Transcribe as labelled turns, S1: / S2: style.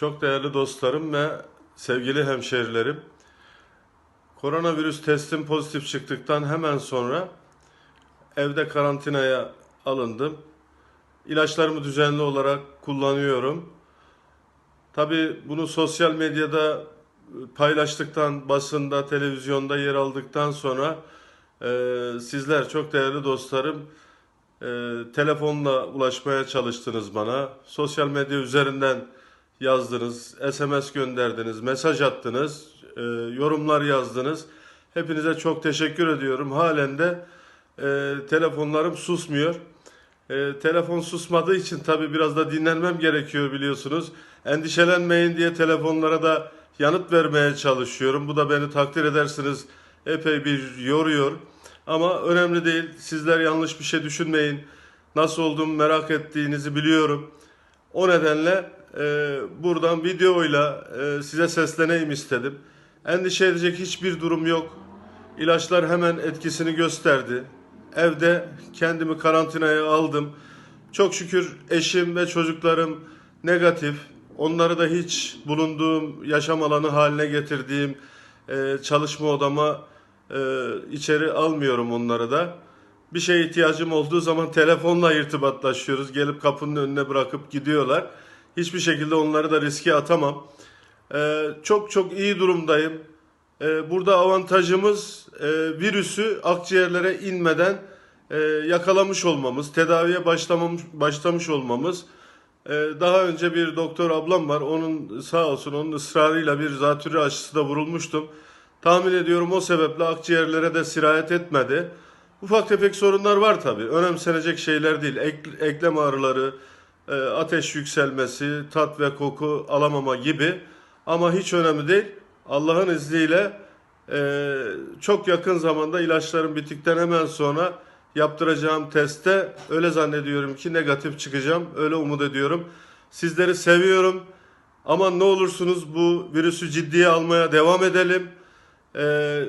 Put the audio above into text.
S1: Çok değerli dostlarım ve sevgili hemşerilerim. Koronavirüs testim pozitif çıktıktan hemen sonra evde karantinaya alındım. İlaçlarımı düzenli olarak kullanıyorum. Tabii bunu sosyal medyada paylaştıktan, basında, televizyonda yer aldıktan sonra e, sizler çok değerli dostlarım e, telefonla ulaşmaya çalıştınız bana. Sosyal medya üzerinden yazdınız, SMS gönderdiniz, mesaj attınız, e, yorumlar yazdınız. Hepinize çok teşekkür ediyorum. Halen de e, telefonlarım susmuyor. E, telefon susmadığı için tabii biraz da dinlenmem gerekiyor biliyorsunuz. Endişelenmeyin diye telefonlara da yanıt vermeye çalışıyorum. Bu da beni takdir edersiniz epey bir yoruyor. Ama önemli değil. Sizler yanlış bir şey düşünmeyin. Nasıl olduğumu merak ettiğinizi biliyorum. O nedenle e, buradan videoyla e, size sesleneyim istedim. Endişe edecek hiçbir durum yok. İlaçlar hemen etkisini gösterdi. Evde kendimi karantinaya aldım. Çok şükür eşim ve çocuklarım negatif. Onları da hiç bulunduğum yaşam alanı haline getirdiğim e, çalışma odama e, içeri almıyorum onları da. Bir şeye ihtiyacım olduğu zaman telefonla irtibatlaşıyoruz. Gelip kapının önüne bırakıp gidiyorlar. Hiçbir şekilde onları da riske atamam. E, çok çok iyi durumdayım. E, burada avantajımız e, virüsü akciğerlere inmeden e, yakalamış olmamız, tedaviye başlamamış, başlamış olmamız. E, daha önce bir doktor ablam var. Onun sağ olsun onun ısrarıyla bir zatürre aşısı da vurulmuştum. Tahmin ediyorum o sebeple akciğerlere de sirayet etmedi. Ufak tefek sorunlar var tabii. Önemsenecek şeyler değil. Ek- eklem ağrıları, ateş yükselmesi, tat ve koku alamama gibi. Ama hiç önemli değil. Allah'ın izniyle e, çok yakın zamanda ilaçlarım bittikten hemen sonra yaptıracağım testte öyle zannediyorum ki negatif çıkacağım. Öyle umut ediyorum. Sizleri seviyorum. Ama ne olursunuz bu virüsü ciddiye almaya devam edelim. E,